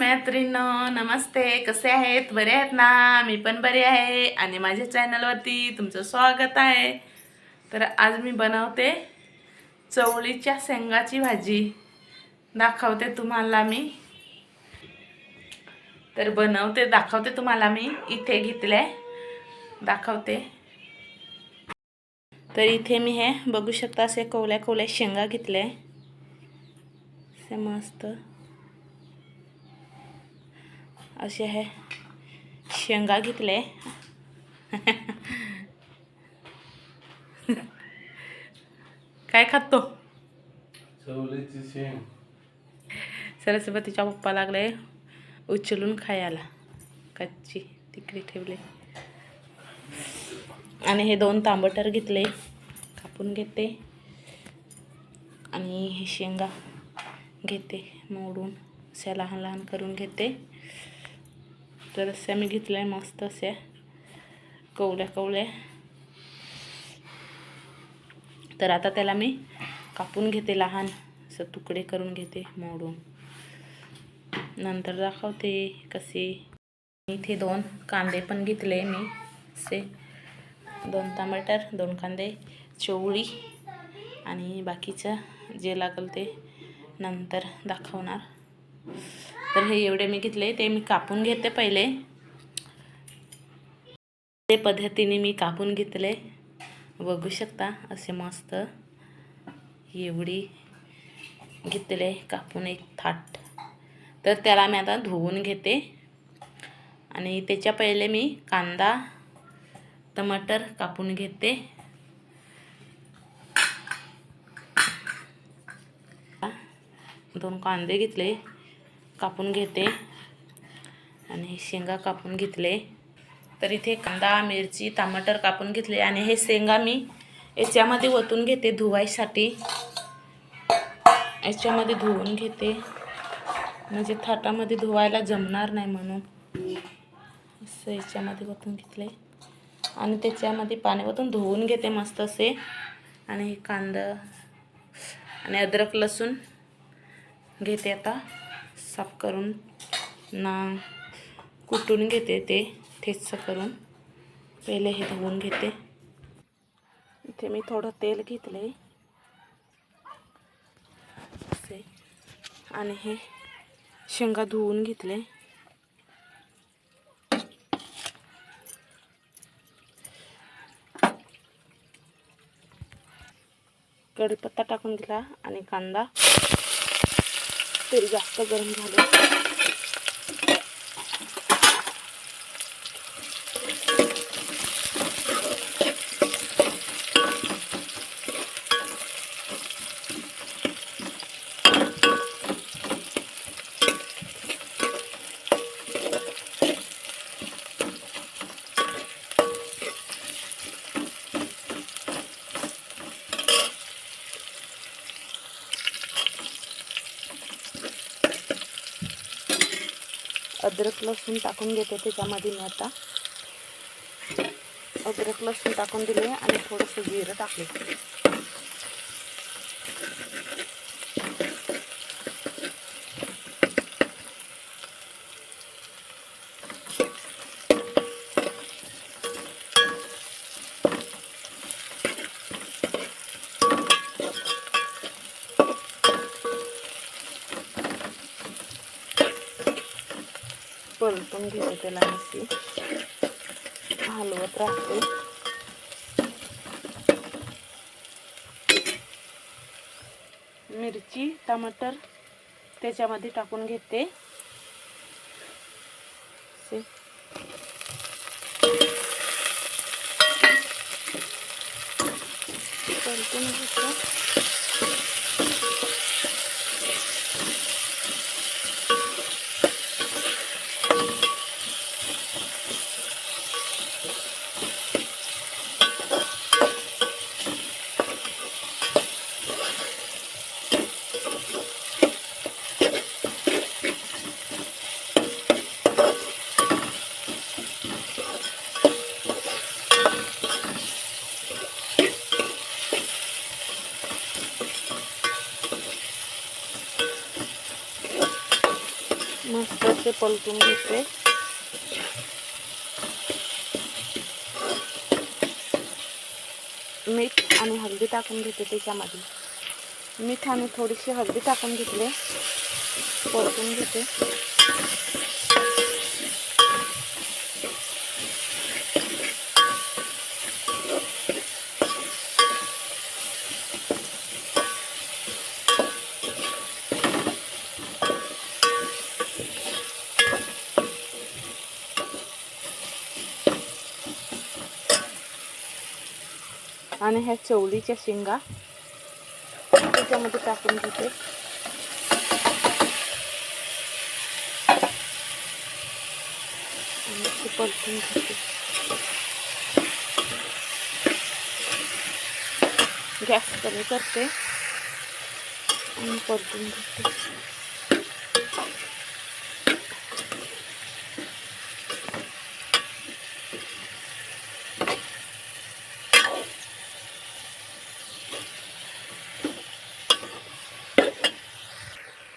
मैत्रिणीनं नमस्ते कसे आहेत? बरे आहेत ना? मी पण बरे आहे. आणि माझ्या चॅनलवरती तुमचं स्वागत आहे. तर आज मी बनवते चवळीच्या शेंगाची भाजी. दाखवते तुम्हाला मी. तर बनवते दाखवते तुम्हाला मी. इथे घेतले. दाखवते. तर इथे मी हे बघू शकता असे कवल्या कवल्या शेंगा घेतल्या. असे मस्त. असे आहे शेंगा घेतले. काय खातो? सरस्वतीच्या पप्पा लागले उचलून खायला. कच्ची तिकडे ठेवले. आणि हे दोन तांबटर घेतले कापून घेते. आणि हे शेंगा घेते मोडून अशा लहान लहान करून घेते. तर अशा मी घेतल्या मस्त अशा कवल्या कवल्या तर आता त्याला मी कापून घेते लहान. असं तुकडे करून घेते मोडून. नंतर दाखवते कसे. इथे दोन कांदे पण घेतले मी. असे. दोन टमाटर दोन कांदे चवळी आणि बाकीचं जे लागेल ते नंतर दाखवणार. तर हे एवढे मी घेतले ते मी कापून घेते पहिले. ते पद्धतीने मी कापून घेतले. बघू शकता असे मस्त एवढी घेतले कापून एक थाट. तर त्याला मी आता धुवून घेते. आणि त्याच्या पहिले मी कांदा टमाटर कापून घेते. दोन कांदे घेतले. कापून घेते. आणि शेंगा कापून घेतले. तर इथे कांदा मिरची टमाटर कापून घेतले. आणि हे शेंगा मी याच्यामध्ये ओतून घेते धुवायसाठी. याच्यामध्ये धुवून घेते. म्हणजे थाटामध्ये धुवायला जमणार नाही म्हणून. असं याच्यामध्ये ओतून घेतले. आणि त्याच्यामध्ये पाणी ओतून धुवून घेते मस्त असे. आणि हे कांदा आणि अद्रक लसूण घेते आता. साफ करून ना कुटून घेते ते ठेच करून. पहिले हे धुवून घेते. इथे मी थोडं तेल घेतले असे. आणि हे शेंगा धुवून घेतले. कढीपत्ता टाकून दिला आणि कांदा. तेल जास्त गरम झालं. अद्रक लसूण टाकून घेते त्याच्यामध्ये मी आता. अद्रक लसूण टाकून दिले आणि थोडंसं जिरं टाकले. पण घेते त्याला अशी हलवत राहते. मिरची टमाटर त्याच्यामध्ये टाकून घेते. असे. परतून घेते. असे पलटून घेते. मीठ आणि हळदी टाकून घेते त्याच्यामध्ये. मीठ आणि थोडीशी हळदी टाकून घेतले. परतून घेते. आणि ह्या चवळीच्या शेंगा त्याच्यामध्ये टाकून घेते. आणि ते परतून घेते. गॅस कमी करते आणि परतून घेते.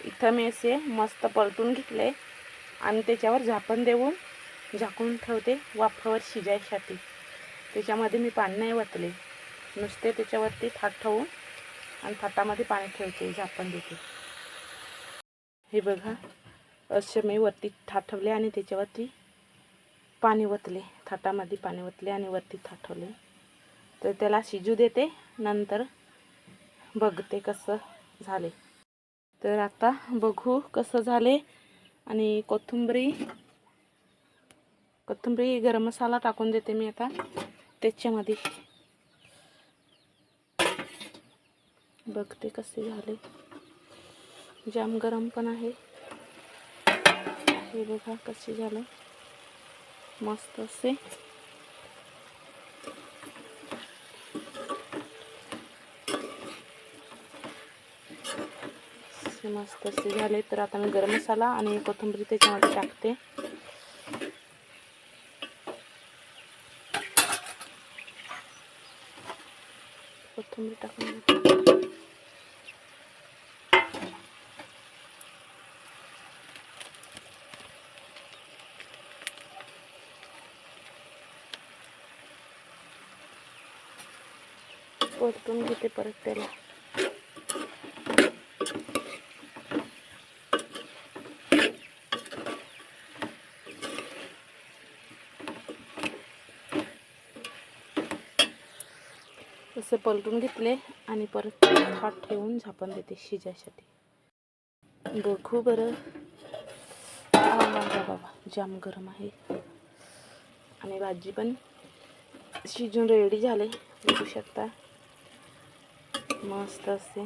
इथं मी असे मस्त परतून घेतले. आणि त्याच्यावर झाकण देऊन झाकून ठेवते वाफावर शिजायसाठी. त्याच्यामध्ये मी पाणी नाही वतले. नुसते त्याच्यावरती थाट ठेवून आणि थाटामध्ये पाणी ठेवते झाकण देते. हे बघा असे मी वरती थाट ठेवले आणि त्याच्यावरती पाणी वतले. थाटामध्ये पाणी वतले आणि वरती थाट ठेवले. तर त्याला शिजू देते नंतर बघते कसं झाले. तर आता बघू कसं झाले. आणि कोथिंबरी कोथिंबरी गरम मसाला टाकून देते मी आता त्याच्यामध्ये. बघते कसे झाले. जाम गरम पण आहे. हे बघा कसे झालं. मस्त असे. असे मस्त असे झाले तर आता मी गरम मसाला आणि कोथिंबीर त्याच्यामध्ये टाकते. कोथिंबीर टाकून परतून घेते परत त्याला. तसं पलटून घेतले आणि परत हात ठेवून झापण देते शिजायसाठी. बघू बरं. आ, बाबा जाम गरम आहे. आणि भाजी पण शिजून रेडी झाले. बघू शकता. मस्त असे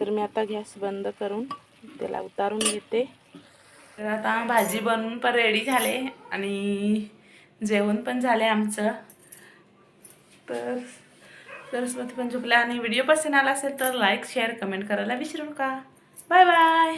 तर मी आता गॅस बंद करून त्याला उतारून घेते. तर आता भाजी बनवून पण रेडी झाले आणि जेवण पण झाले आमचं. तर सरस्वती पण झोपल्या आणि व्हिडिओ पसंत आला असेल तर लाईक शेअर कमेंट करायला विसरू नका. Bye bye